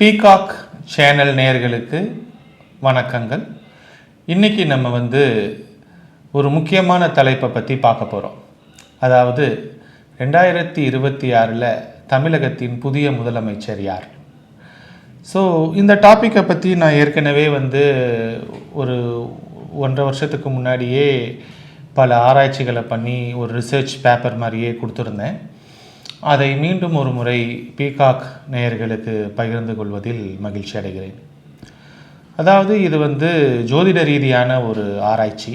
Peacock channel நேர்களுக்கு வணக்கங்கள். இன்றைக்கி நம்ம வந்து ஒரு முக்கியமான தலைப்பை பற்றி பார்க்க போகிறோம் அதாவது ரெண்டாயிரத்தி இருபத்தி ஆறில் தமிழகத்தின் புதிய முதலமைச்சர் யார்? ஸோ இந்த டாப்பிக்கை பற்றி நான் ஏற்கனவே வந்து ஒரு ஒன்றரை வருஷத்துக்கு முன்னாடியே பல ஆராய்ச்சிகளை பண்ணி ஒரு ரிசர்ச் பேப்பர் மாதிரியே கொடுத்துருந்தேன். அதை மீண்டும் ஒரு முறை பீகாக் நேயர்களுக்கு பகிர்ந்து கொள்வதில் மகிழ்ச்சி அடைகிறேன். அதாவது இது வந்து ஜோதிட ரீதியான ஒரு ஆராய்ச்சி.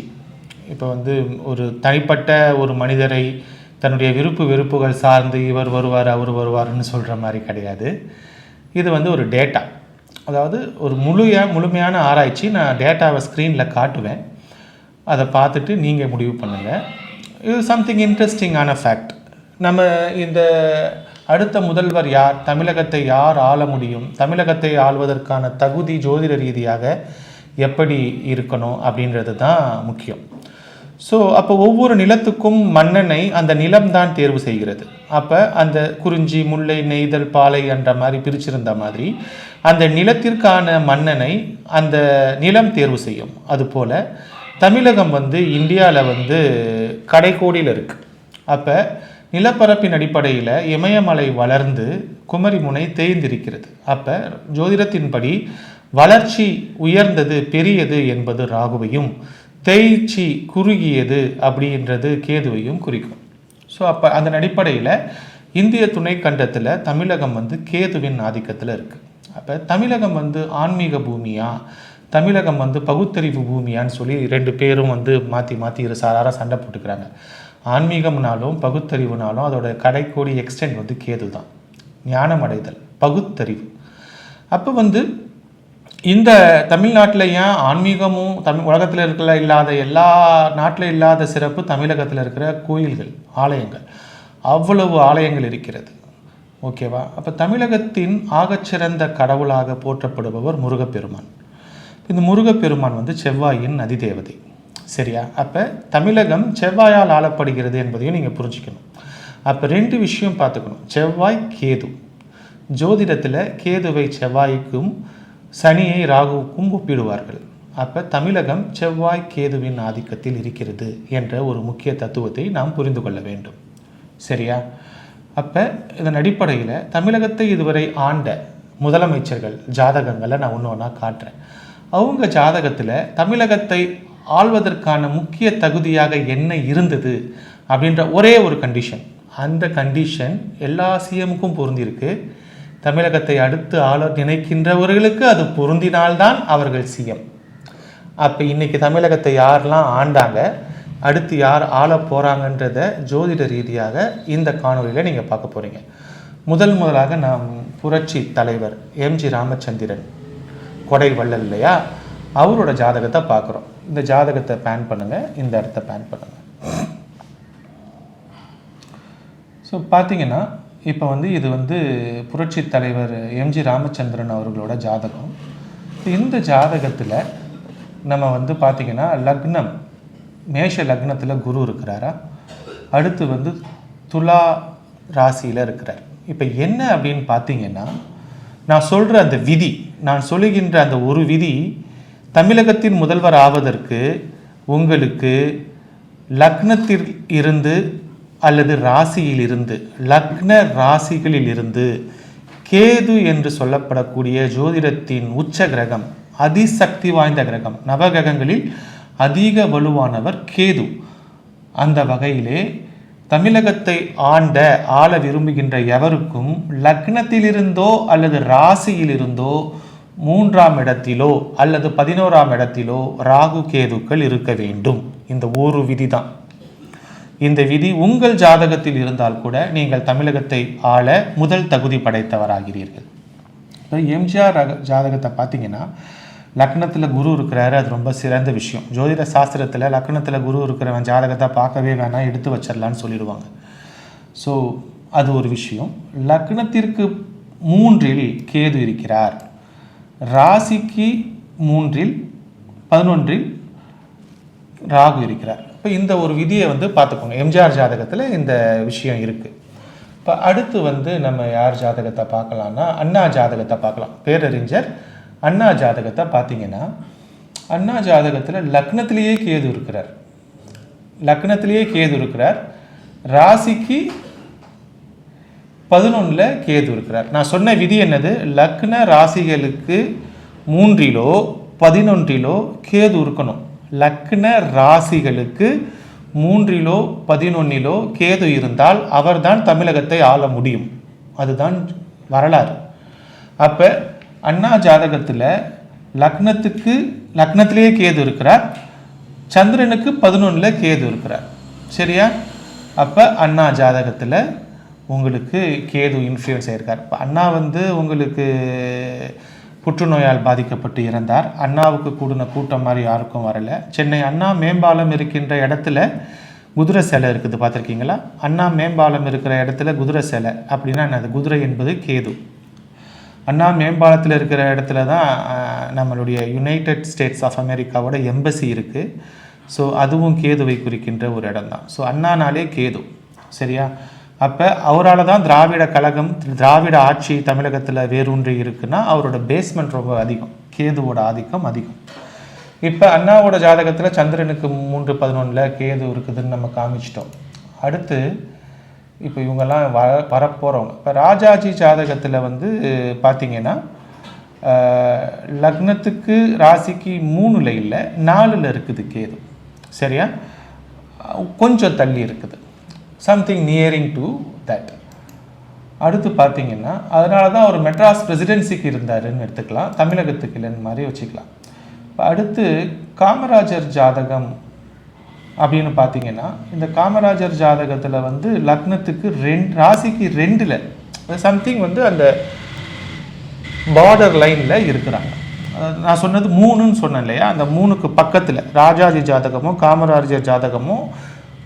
இப்போ வந்து ஒரு தனிப்பட்ட ஒரு மனிதரை தன்னுடைய விருப்பு வெறுப்புகள் சார்ந்து இவர் வருவார் அவர் வருவார்னு சொல்கிற மாதிரி கிடையாது. இது வந்து ஒரு டேட்டா. அதாவது ஒரு முழுய முழுமையான ஆராய்ச்சி. நான் டேட்டாவை ஸ்க்ரீனில் காட்டுவேன். அதை பார்த்துட்டு நீங்கள் முடிவு பண்ணுங்கள் இது சம்திங் இன்ட்ரெஸ்டிங்கான ஃபேக்ட் நம்ம இந்த அடுத்த முதல்வர் யார்? தமிழகத்தை யார் ஆள முடியும்? தமிழகத்தை ஆள்வதற்கான தகுதி ஜோதிட ரீதியாக எப்படி இருக்கணும் அப்படின்றது தான் முக்கியம். ஸோ அப்போ ஒவ்வொரு நிலத்துக்கும் மன்னனை அந்த நிலம்தான் தேர்வு செய்கிறது. அப்போ அந்த குறிஞ்சி முல்லை நெய்தல் பாலை என்ற மாதிரி பிரிச்சிருந்த மாதிரி அந்த நிலத்திற்கான மன்னனை அந்த நிலம் தேர்வு செய்யும். அதுபோல் தமிழகம் வந்து இந்தியாவில் வந்து கடைக்கோடியில் இருக்குது அப்போ நிலப்பரப்பின் அடிப்படையில் இமயமலை வளர்ந்து குமரிமுனை தேய்ந்திருக்கிறது. அப்போ ஜோதிடத்தின்படி வளர்ச்சி உயர்ந்தது பெரியது என்பது ராகுவையும் தேய்ச்சி குறுகியது அப்படின்றது கேதுவையும் குறிக்கும். ஸோ அப்போ அதன் அடிப்படையில் இந்திய துணைக்கண்டத்தில் தமிழகம் வந்து கேதுவின் ஆதிக்கத்தில் இருக்குது அப்போ தமிழகம் வந்து ஆன்மீக பூமியாக தமிழகம் வந்து பகுத்தறிவு பூமியான்னு சொல்லி ரெண்டு பேரும் வந்து மாற்றி மாற்றி இரு சாரார சண்டை போட்டுக்கிறாங்க. ஆன்மீகம்னாலும் பகுத்தறிவுனாலும் அதோட கடைக்கோடி எக்ஸ்டென்ட் வந்து கேது தான். ஞானம் அடைதல் பகுத்தறிவு. அப்போ வந்து இந்த தமிழ்நாட்டில் ஏன் ஆன்மீகமும் தமிழ் உலகத்தில் இருக்கிற இல்லாத எல்லா நாட்டில் இல்லாத சிறப்பு தமிழகத்தில் இருக்கிற கோயில்கள் ஆலயங்கள். அவ்வளவு ஆலயங்கள் இருக்கிறது. ஓகேவா? அப்போ தமிழகத்தின் ஆகச்சிறந்த கடவுளாக போற்றப்படுபவர் முருகப்பெருமான். இந்த முருகப்பெருமான் வந்து செவ்வாயின் நதி தேவதை சரியா? அப்போ தமிழகம் செவ்வாயால் ஆளப்படுகிறது என்பதையும் நீங்கள் புரிஞ்சுக்கணும். அப்போ ரெண்டு விஷயம் பார்த்துக்கணும். செவ்வாய் கேது. ஜோதிடத்தில் கேதுவை செவ்வாய்க்கும் சனியை ராகுவுக்கும் ஒப்பிடுவார்கள். அப்போ தமிழகம் செவ்வாய் கேதுவின் ஆதிக்கத்தில் இருக்கிறது என்ற ஒரு முக்கிய தத்துவத்தை நாம் புரிந்து கொள்ள வேண்டும். சரியா? அப்போ இதன் அடிப்படையில் தமிழகத்தை இதுவரை ஆண்ட முதலமைச்சர்கள் ஜாதகங்களை நான் ஒன்று ஒன்றா காட்டுறேன். அவங்க ஜாதகத்தில் தமிழகத்தை ஆள்வதற்கான முக்கிய தகுதியாக என்ன இருந்தது அப்படின்ற ஒரே ஒரு கண்டிஷன் அந்த கண்டிஷன் எல்லா சிஎமுக்கும் பொருந்திருக்கு தமிழகத்தை அடுத்து ஆள நினைக்கின்றவர்களுக்கு அது பொருந்தினால்தான் அவர்கள் சிஎம் அப்போ இன்றைக்கி தமிழகத்தை யாரெல்லாம் ஆண்டாங்க அடுத்து யார் ஆள போகிறாங்கன்றத ஜோதிட ரீதியாக இந்த காணொலியில் நீங்கள் பார்க்க போகிறீங்க முதல் முதலாக நாம் புரட்சி தலைவர் எம்ஜி ராமச்சந்திரன். கொடை வள்ளல் இல்லையா? அவரோட ஜாதகத்தை பார்க்குறோம். இந்த ஜாதகத்தை பேன் பண்ணுங்கள் இந்த இடத்த பேன் பண்ணுங்கள் ஸோ பார்த்தீங்கன்னா இப்போ வந்து இது வந்து புரட்சி தலைவர் எம்ஜி ராமச்சந்திரன் அவர்களோட ஜாதகம். இந்த ஜாதகத்தில் நம்ம வந்து பார்த்திங்கன்னா லக்னம் மேஷ லக்னத்தில் குரு இருக்கிறாரா? அடுத்து வந்து துலா ராசியில் இருக்கிறார். இப்போ என்ன அப்படின்னு பார்த்தீங்கன்னா நான் சொல்கிற அந்த விதி நான் சொல்லுகின்ற அந்த ஒரு விதி தமிழகத்தின் முதல்வர் ஆவதற்கு உங்களுக்கு லக்னத்தில் இருந்து அல்லது ராசியில் இருந்து லக்ன ராசிகளில் இருந்து கேது என்று சொல்லப்படக்கூடிய ஜோதிடத்தின் உச்ச கிரகம் அதிசக்தி வாய்ந்த கிரகம் நவகிரகங்களில் அதிக வலுவானவர் கேது. அந்த வகையிலே தமிழகத்தை ஆண்ட ஆள விரும்புகின்ற எவருக்கும் லக்னத்திலிருந்தோ அல்லது ராசியிலிருந்தோ மூன்றாம் இடத்திலோ அல்லது பதினோராம் இடத்திலோ ராகு கேதுக்கள் இருக்க வேண்டும். இந்த ஒரு விதி தான் இந்த விதி உங்கள் ஜாதகத்தில் இருந்தால் கூட நீங்கள் தமிழகத்தை ஆள முதல் தகுதி படைத்தவராகிறீர்கள். இப்போ எம்ஜிஆர் ரக ஜாதகத்தை பார்த்தீங்கன்னா லக்னத்தில் குரு இருக்கிறாரு அது ரொம்ப சிறந்த விஷயம். ஜோதிட சாஸ்திரத்தில் லக்னத்தில் குரு இருக்கிறவன் ஜாதகத்தை பார்க்கவே வேணாம் எடுத்து வச்சிடலான்னு சொல்லிடுவாங்க. ஸோ அது ஒரு விஷயம். லக்னத்திற்கு மூன்றில் கேது இருக்கிறார். ராசிக்கு மூன்றில் பதினொன்றில் ராகு இருக்கிறார். இப்போ இந்த ஒரு விதியை வந்து பார்த்துக்கோங்க. எம்ஜிஆர் ஜாதகத்தில் இந்த விஷயம் இருக்குது இப்போ அடுத்து வந்து நம்ம யார் ஜாதகத்தை பார்க்கலாம்னா அண்ணா ஜாதகத்தை பார்க்கலாம். பேரறிஞர் அண்ணா ஜாதகத்தை பார்த்தீங்கன்னா அண்ணா ஜாதகத்தில் லக்னத்திலேயே கேது இருக்கிறார். லக்னத்திலேயே கேது இருக்கிறார். ராசிக்கு பதினொன்றில் கேது இருக்கிறார். நான் சொன்ன விதி என்னது? லக்ன ராசிகளுக்கு மூன்றிலோ பதினொன்றிலோ கேது இருக்கணும். லக்ன ராசிகளுக்கு மூன்றிலோ பதினொன்னிலோ கேது இருந்தால் அவர்தான் தமிழகத்தை ஆள முடியும். அதுதான் வரலாறு. அப்போ அண்ணா ஜாதகத்தில் லக்னத்துக்கு லக்னத்திலேயே கேது இருக்கிறார். சந்திரனுக்கு பதினொன்றில் கேது இருக்கிறார். சரியா? அப்போ அண்ணா ஜாதகத்தில் உங்களுக்கு கேது இன்ஃப்ளூயன்ஸ் ஆயிருக்கார். இப்போ அண்ணா வந்து உங்களுக்கு புற்றுநோயால் பாதிக்கப்பட்டு இறந்தார். அண்ணாவுக்கு கூடின கூட்டம் மாதிரி யாருக்கும் வரல. சென்னை அண்ணா மேம்பாலம் இருக்கின்ற இடத்துல குதிரை சிலை இருக்குது பார்த்துருக்கீங்களா? அண்ணா மேம்பாலம் இருக்கிற இடத்துல குதிரை சிலை அப்படின்னா என்னது? குதிரை என்பது கேது. அண்ணா மேம்பாலத்தில் இருக்கிற இடத்துல தான் நம்மளுடைய யுனைடெட் ஸ்டேட்ஸ் ஆஃப் அமெரிக்காவோட எம்பசி இருக்குது ஸோ அதுவும் கேதுவை குறிக்கின்ற ஒரு இடம் தான் ஸோ அண்ணானாலே கேது. சரியா? அப்போ அவரால் தான் திராவிட கழகம் திராவிட ஆட்சி தமிழகத்தில் வேரூன்றி இருக்குன்னா அவரோட பேஸ்மெண்ட் ரொம்ப அதிகம் கேதுவோட ஆதிக்கம் அதிகம். இப்போ அண்ணாவோட ஜாதகத்தில் சந்திரனுக்கு மூன்று பதினொன்றில் கேது இருக்குதுன்னு நம்ம காமிச்சிட்டோம். அடுத்து இப்போ இவங்கெல்லாம் வர வரப்போகிறவங்க இப்போ ராஜாஜி ஜாதகத்தில் வந்து பார்த்தீங்கன்னா லக்னத்துக்கு ராசிக்கு மூணுல இல்லை நாலில் இருக்குது கேது. சரியா? கொஞ்சம் தள்ளி இருக்குது. சம்திங் நியரிங் டு தட் அடுத்து பார்த்தீங்கன்னா அதனால தான் அவர் மெட்ராஸ் பிரசிடென்சிக்கு இருந்தாருன்னு எடுத்துக்கலாம். தமிழகத்துக்கு இல்லைன்னு மாதிரி வச்சுக்கலாம். இப்போ அடுத்து காமராஜர் ஜாதகம் அப்படின்னு பார்த்தீங்கன்னா இந்த காமராஜர் ஜாதகத்தில் வந்து லக்னத்துக்கு ரெண்டு ராசிக்கு ரெண்டில் சம்திங் வந்து அந்த பார்டர் லைனில் இருக்கிறாங்க. நான் சொன்னது மூணுன்னு சொன்னேன் இல்லையா? அந்த மூணுக்கு பக்கத்தில் ராஜாஜி ஜாதகமும் காமராஜர் ஜாதகமும்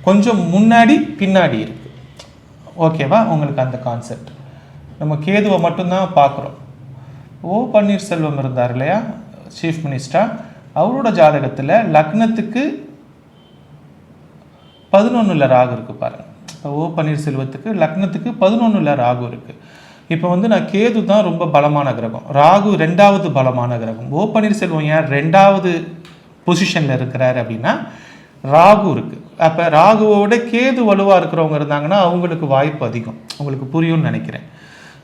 கொஞ்சம் முன்னாடி பின்னாடி இருக்குது ஓகேவா உங்களுக்கு அந்த கான்செப்ட் நம்ம கேதுவை மட்டும்தான் பார்க்குறோம். ஓ பன்னீர்செல்வம் இருந்தார் இல்லையா? சீஃப் மினிஸ்டர் அவரோட ஜாதகத்தில் லக்னத்துக்கு பதினொன்றில் ராகு இருக்கு பாருங்கள் இப்போ ஓ பன்னீர்செல்வத்துக்கு லக்னத்துக்கு பதினொன்றில் ராகு இருக்குது இப்போ வந்து நான் கேது தான் ரொம்ப பலமான கிரகம். ராகு ரெண்டாவது பலமான கிரகம். ஓ பன்னீர்செல்வம் ஏன் ரெண்டாவது பொசிஷனில் இருக்கிறார் அப்படின்னா ராகு இருக்குது அப்போ ராகுவோட கேது வலுவாக இருக்கிறவங்க இருந்தாங்கன்னா அவங்களுக்கு வாய்ப்பு அதிகம். உங்களுக்கு புரியும்னு நினைக்கிறேன்.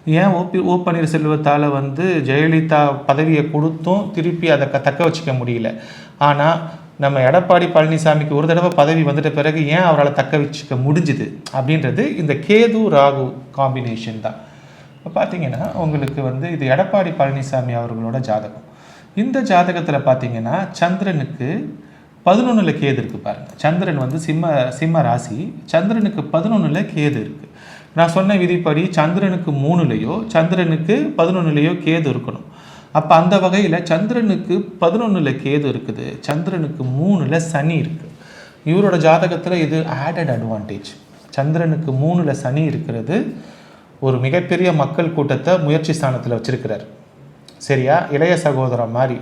ஏன் ஓபி ஓ பன்னீர்செல்வத்தால் வந்து ஜெயலலிதா பதவியை கொடுத்தும் திருப்பி அதை க- தக்க வச்சுக்க முடியல. ஆனால் நம்ம எடப்பாடி பழனிசாமிக்கு ஒரு தடவை பதவி வந்துட்ட பிறகு ஏன் அவரால் தக்க வச்சுக்க முடிஞ்சுது? அப்படின்றது இந்த கேது ராகு காம்பினேஷன் தான். இப்போ பார்த்தீங்கன்னா உங்களுக்கு வந்து இது எடப்பாடி பழனிசாமி அவர்களோட ஜாதகம். இந்த ஜாதகத்தில் பார்த்தீங்கன்னா சந்திரனுக்கு பதினொன்றில் கேது இருக்குது பாருங்கள் சந்திரன் வந்து சிம்ம சிம்ம ராசி. சந்திரனுக்கு பதினொன்றில் கேது இருக்குது நான் சொன்ன விதிப்படி சந்திரனுக்கு மூணுலேயோ சந்திரனுக்கு பதினொன்றுலேயோ கேது இருக்கணும். அப்போ அந்த வகையில் சந்திரனுக்கு பதினொன்றில் கேது இருக்குது. சந்திரனுக்கு மூணில் சனி இருக்குது இவரோட ஜாதகத்தில் இது ஆடட் அட்வான்டேஜ் சந்திரனுக்கு மூணில் சனி இருக்கிறது. ஒரு மிகப்பெரிய மக்கள் கூட்டத்தை முயற்சி ஸ்தானத்தில் வச்சிருக்கிறார். சரியா? இளைய சகோதரன் மாதிரி.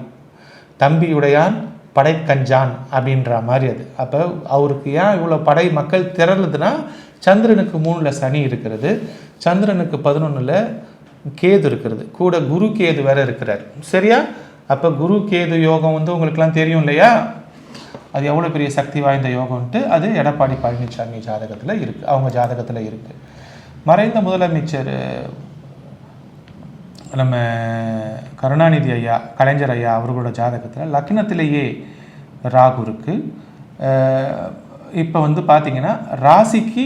தம்பியுடையான் படைக்கஞ்சான் அப்படின்ற மாதிரி அது. அப்போ அவருக்கு ஏன் இவ்வளோ படை மக்கள் திரளுதுன்னா சந்திரனுக்கு மூணில் சனி இருக்கிறது. சந்திரனுக்கு பதினொன்றில் கேது இருக்கிறது. கூட குரு கேது வேற இருக்கிறார். சரியா? அப்போ குரு கேது யோகம் வந்து உங்களுக்குலாம் தெரியும் இல்லையா? அது எவ்வளோ பெரிய சக்தி வாய்ந்த யோகம்ன்ட்டு அது எடப்பாடி பழனிசாமி ஜாதகத்தில் இருக்குது அவங்க ஜாதகத்தில் இருக்குது மறைந்த முதலமைச்சர் நம்ம கருணாநிதி ஐயா கலைஞர் ஐயா அவர்களோட ஜாதகத்தில் லக்னத்திலேயே ராகு இருக்குது இப்போ வந்து பார்த்தீங்கன்னா ராசிக்கு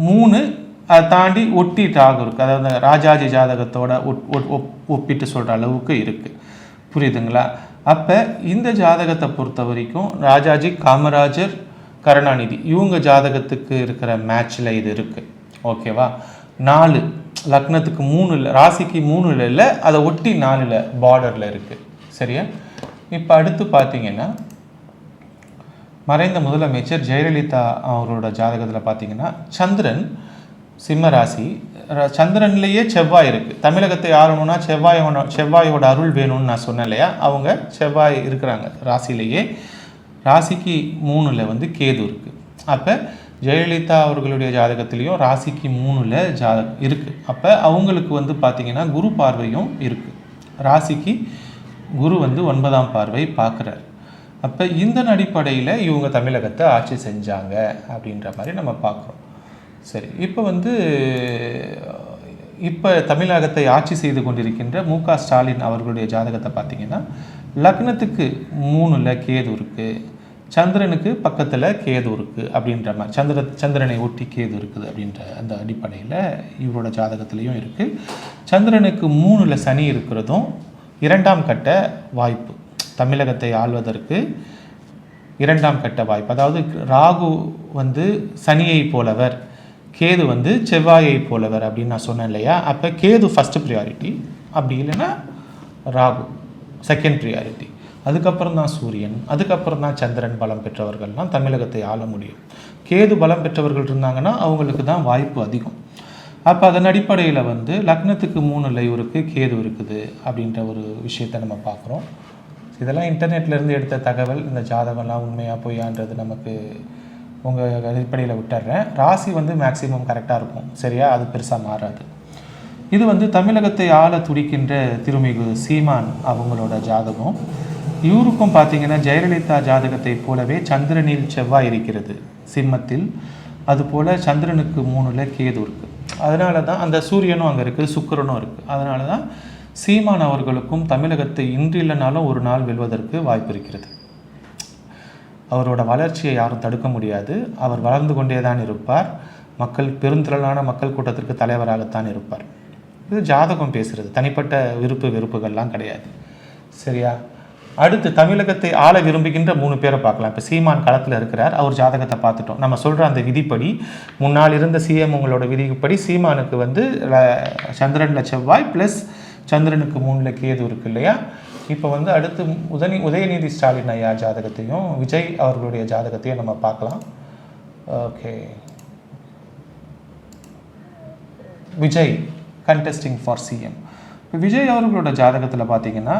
மூணு அதை தாண்டி ஒட்டி ராகு இருக்குது அதாவது ராஜாஜி ஜாதகத்தோட ஒட் ஒட்- ஒப்- ஒப்பிட்டு சொல்கிற அளவுக்கு இருக்குது புரியுதுங்களா? அப்போ இந்த ஜாதகத்தை பொறுத்த வரைக்கும் ராஜாஜி காமராஜர் கருணாநிதி இவங்க ஜாதகத்துக்கு இருக்கிற மேட்ச்சில் இது இருக்குது ஓகேவா நாலு. லக்னத்துக்கு மூணு இல்லை ராசிக்கு மூணுல இல்லை அதை ஒட்டி நாலில் பார்டரில் இருக்குது சரியா? இப்போ அடுத்து பார்த்தீங்கன்னா மறைந்த முதலமைச்சர் ஜெயலலிதா அவரோட ஜாதகத்தில் பார்த்தீங்கன்னா சந்திரன் சிம்ம ராசி. சந்திரன்லேயே செவ்வாய் இருக்குது தமிழகத்தை ஆளணும்னா செவ்வாயோட செவ்வாயோட அருள் வேணும்னு நான் சொன்னேன் இல்லையா? அவங்க செவ்வாய் இருக்கிறாங்க. ராசியிலேயே ராசிக்கு மூணில் வந்து கேது இருக்குது அப்போ ஜெயலலிதா அவர்களுடைய ஜாதகத்திலையும் ராசிக்கு மூணுல ஜாதகம் இருக்குது அப்போ அவங்களுக்கு வந்து பார்த்திங்கன்னா குரு பார்வையும் இருக்குது ராசிக்கு குரு வந்து ஒன்பதாம் பார்வை பார்க்குறார் அப்போ இந்த அடிப்படையில் இவங்க தமிழகத்தை ஆட்சி செஞ்சாங்க அப்படின்ற மாதிரி நம்ம பார்க்குறோம் சரி இப்போ வந்து இப்போ தமிழகத்தை ஆட்சி செய்து கொண்டிருக்கின்ற மு க ஸ்டாலின் அவர்களுடைய ஜாதகத்தை பார்த்தீங்கன்னா லக்னத்துக்கு மூணுல கேது இருக்குது சந்திரனுக்கு பக்கத்தில் கேது இருக்குது அப்படின்ற மாதிரி சந்திர சந்திரனை ஒட்டி கேது இருக்குது அப்படின்ற அந்த அடிப்படையில் இவரோட ஜாதகத்துலேயும் இருக்குது சந்திரனுக்கு மூணில் சனி இருக்கிறதும் இரண்டாம் கட்ட வாய்ப்பு. தமிழகத்தை ஆள்வதற்கு இரண்டாம் கட்ட வாய்ப்பு. அதாவது ராகு வந்து சனியை போலவர் கேது வந்து செவ்வாயை போலவர் அப்படின்னு நான் சொன்னேன் இல்லையா? அப்போ கேது ஃபஸ்ட்டு ப்ரியாரிட்டி அப்படி இல்லைன்னா ராகு செகண்ட் ப்ரியாரிட்டி அதுக்கப்புறம் தான் சூரியன் அதுக்கப்புறம் தான் சந்திரன் பலம் பெற்றவர்கள்லாம் தமிழகத்தை ஆள முடியும். கேது பலம் பெற்றவர்கள் இருந்தாங்கன்னா அவங்களுக்கு தான் வாய்ப்பு அதிகம். அப்போ அதன் அடிப்படையில் வந்து லக்னத்துக்கு மூணுல இவருக்கு கேது இருக்குது அப்படின்ற ஒரு விஷயத்தை நம்ம பார்க்குறோம். இதெல்லாம் இன்டர்நெட்லேருந்து எடுத்த தகவல் இந்த ஜாதகம்லாம் உண்மையாக பொய்யான்றது நமக்கு உங்கள் அடிப்படையில் விட்டுறேன். ராசி வந்து மேக்ஸிமம் கரெக்டாக இருக்கும். சரியா? அது பெருசாக மாறாது. இது வந்து தமிழகத்தை ஆள துடிக்கின்ற திருமிகு சீமான் அவங்களோட ஜாதகம். இவருக்கும் பார்த்தீங்கன்னா ஜெயலலிதா ஜாதகத்தை போலவே சந்திரனில் செவ்வாய் இருக்கிறது. சிம்மத்தில் அதுபோல் சந்திரனுக்கு மூணுல கேது இருக்குது அதனால தான் அந்த சூரியனும் அங்கே இருக்குது சுக்கரனும் இருக்குது அதனால தான் சீமான் அவர்களுக்கும் தமிழகத்தை இன்று இல்லைனாலும் ஒரு நாள் வெல்வதற்கு வாய்ப்பு இருக்கிறது. அவரோட வளர்ச்சியை யாரும் தடுக்க முடியாது. அவர் வளர்ந்து கொண்டே தான் இருப்பார். மக்கள் பெருந்திரளான மக்கள் கூட்டத்திற்கு தலைவராகத்தான் இருப்பார். இது ஜாதகம் பேசுகிறது தனிப்பட்ட விருப்பு வெறுப்புகள்லாம் கிடையாது. சரியா? அடுத்து தமிழகத்தை ஆள விரும்புகின்ற மூணு பேரை பார்க்கலாம். இப்போ சீமான் களத்தில் இருக்கிறார். அவர் ஜாதகத்தை பார்த்துட்டோம். நம்ம சொல்கிற அந்த விதிப்படி முன்னால் இருந்த சிஎம் உங்களோட விதிப்படி சீமானுக்கு வந்து சந்திரனில் செவ்வாய் ப்ளஸ் சந்திரனுக்கு மூணில் கேது இருக்கு இல்லையா? இப்போ வந்து அடுத்து உதனி உதயநிதி ஸ்டாலின் ஐயா ஜாதகத்தையும் விஜய் அவர்களுடைய ஜாதகத்தையும் நம்ம பார்க்கலாம். Okay. Vijay contesting for CM இப்போ விஜய் அவர்களோட ஜாதகத்தில் பார்த்தீங்கன்னா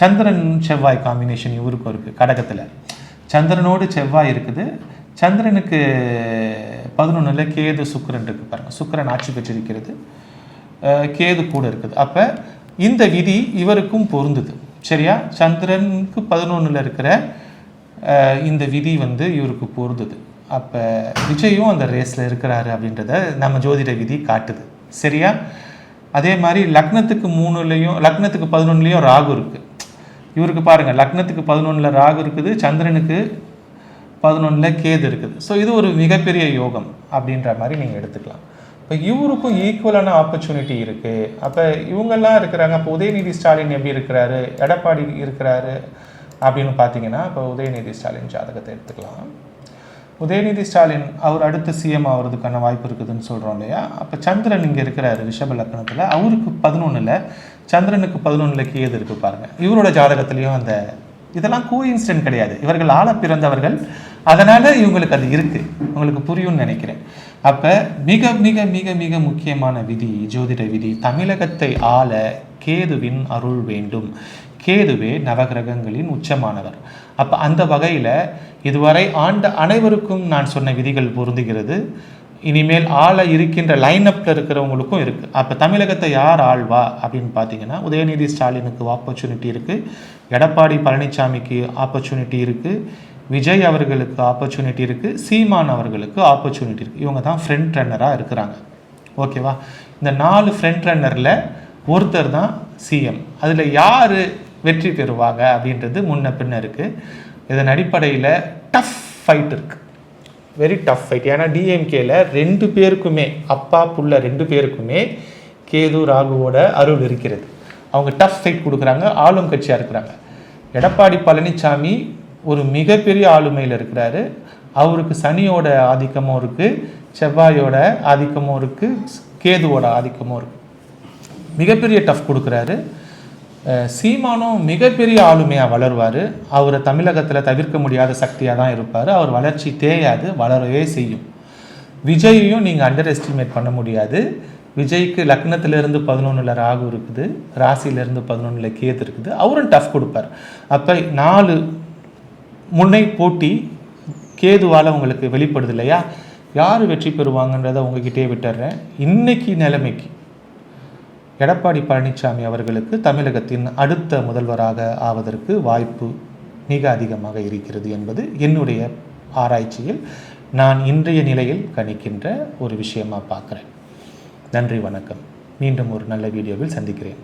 சந்திரன் செவ்வாய் காம்பினேஷன் இவருக்கும் இருக்குது கடகத்தில். சந்திரனோடு செவ்வாய் இருக்குது. சந்திரனுக்கு பதினொன்றில் கேது சுக்கரன் இருக்குது பாருங்கள் சுக்கிரன் ஆட்சி பெற்றிருக்கிறது. கேது கூட இருக்குது. அப்போ இந்த விதி இவருக்கும் பொருந்துது. சரியா? சந்திரனுக்கு பதினொன்றில் இருக்கிற இந்த விதி வந்து இவருக்கு பொருந்துது. அப்போ விஜயும் அந்த ரேஸில் இருக்கிறாரு அப்படின்றத நம்ம ஜோதிட விதி காட்டுது. சரியா? அதே மாதிரி லக்னத்துக்கு மூணுலேயும் லக்னத்துக்கு பதினொன்றுலேயும் ராகு இருக்குது இவருக்கு பாருங்கள் லக்னத்துக்கு பதினொன்றில் ராகு இருக்குது சந்திரனுக்கு பதினொன்றில் கேது இருக்குது. ஸோ இது ஒரு மிகப்பெரிய யோகம் அப்படின்ற மாதிரி நீங்கள் எடுத்துக்கலாம். இப்போ இவருக்கும் ஈக்குவலான ஆப்பர்ச்சுனிட்டி இருக்குது அப்போ இவங்கெல்லாம் இருக்கிறாங்க அப்போ உதயநிதி ஸ்டாலின் எப்படி இருக்கிறாரு எடப்பாடி இருக்கிறாரு அப்படின்னு பார்த்தீங்கன்னா இப்போ உதயநிதி ஸ்டாலின் ஜாதகத்தை எடுத்துக்கலாம். உதயநிதி ஸ்டாலின் அவர் அடுத்த சிஎம் ஆகிறதுக்கான வாய்ப்பு இருக்குதுன்னு சொல்கிறோம் இல்லையா? அப்போ சந்திரன் இங்கே இருக்கிறாரு ரிஷப லக்னத்தில் அவருக்கு பதினொன்றில் சந்திரனுக்கு பதினொன்றில் கேது இருக்கு பாருங்க. இவரோட ஜாதகத்துலேயும் அந்த இதெல்லாம் கோ இன்சிடென்ட் கிடையாது. இவர்கள் ஆள பிறந்தவர்கள். அதனால் இவங்களுக்கு அது இருக்குது உங்களுக்கு புரியும்னு நினைக்கிறேன். அப்போ மிக மிக மிக மிக முக்கியமான விதி ஜோதிட விதி தமிழகத்தை ஆள கேதுவின் அருள் வேண்டும். கேதுவே நவகிரகங்களின் உச்சமானவர். அப்போ அந்த வகையில் இதுவரை ஆண்ட அனைவருக்கும் நான் சொன்ன விதிகள் பொருந்துகிறது. இனிமேல் ஆள இருக்கின்ற லைனப்பில் இருக்கிறவங்களுக்கும் இருக்குது அப்போ தமிழகத்தை யார் ஆள்வா அப்படின்னு பார்த்தீங்கன்னா உதயநிதி ஸ்டாலினுக்கு ஆப்பர்ச்சுனிட்டி இருக்குது எடப்பாடி பழனிசாமிக்கு ஆப்பர்ச்சுனிட்டி இருக்குது விஜய் அவர்களுக்கு ஆப்பர்ச்சுனிட்டி இருக்குது சீமான் அவர்களுக்கு ஆப்பர்ச்சுனிட்டி இருக்குது இவங்க தான் ஃப்ரண்ட் ரன்னராக இருக்கிறாங்க. ஓகேவா இந்த நாலு ஃப்ரண்ட் ரன்னரில் ஒருத்தர் தான் சிஎம் அதில் யார் வெற்றி பெறுவாங்க அப்படின்றது முன்ன பின்ன இருக்குது இதன் அடிப்படையில் டஃப் ஃபைட் இருக்குது வெரி டஃப் ஃபைட் ஏன்னா டிஎம்கேல ரெண்டு பேருக்குமே அப்பா புள்ள ரெண்டு பேருக்குமே கேது ராகுவோட அருள் இருக்கிறது. அவங்க டஃப் ஃபைட் கொடுக்குறாங்க ஆளும் கட்சியாக இருக்கிறாங்க. எடப்பாடி பழனிசாமி ஒரு மிகப்பெரிய ஆளுமையில் இருக்கிறாரு. அவருக்கு சனியோட ஆதிக்கமும் இருக்குது செவ்வாயோட ஆதிக்கமும் இருக்குது கேதுவோட ஆதிக்கமும் இருக்குது மிகப்பெரிய டஃப் கொடுக்குறாரு. சீமானும் மிகப்பெரிய ஆளுமையாக வளருவார். அவரை தமிழகத்தில் தவிர்க்க முடியாத சக்தியாக தான் இருப்பார். அவர் வளர்ச்சி தேயாது வளரவே செய்யும். விஜயையும் நீங்கள் அண்டர் எஸ்டிமேட் பண்ண முடியாது. விஜய்க்கு லக்னத்திலிருந்து பதினொன்றில் ராகு இருக்குது. ராசியிலேருந்து பதினொன்றில் கேது இருக்குது. அவரும் டஃப் கொடுப்பார். அப்போ நாலு முன்னை போட்டி கேதுவால் உங்களுக்கு வெளிப்படுது இல்லையா? யார் வெற்றி பெறுவாங்கன்றதை உங்ககிட்டே விட்டுறேன். இன்னைக்கு நிலைமைக்கு எடப்பாடி பழனிசாமி அவர்களுக்கு தமிழகத்தின் அடுத்த முதல்வராக ஆவதற்கு வாய்ப்பு மிக அதிகமாக இருக்கிறது என்பது என்னுடைய ஆராய்ச்சியில் நான் இன்றைய நிலையில் கணிக்கின்ற ஒரு விஷயமாக பார்க்குறேன். நன்றி வணக்கம். மீண்டும் ஒரு நல்ல வீடியோவில் சந்திக்கிறேன்.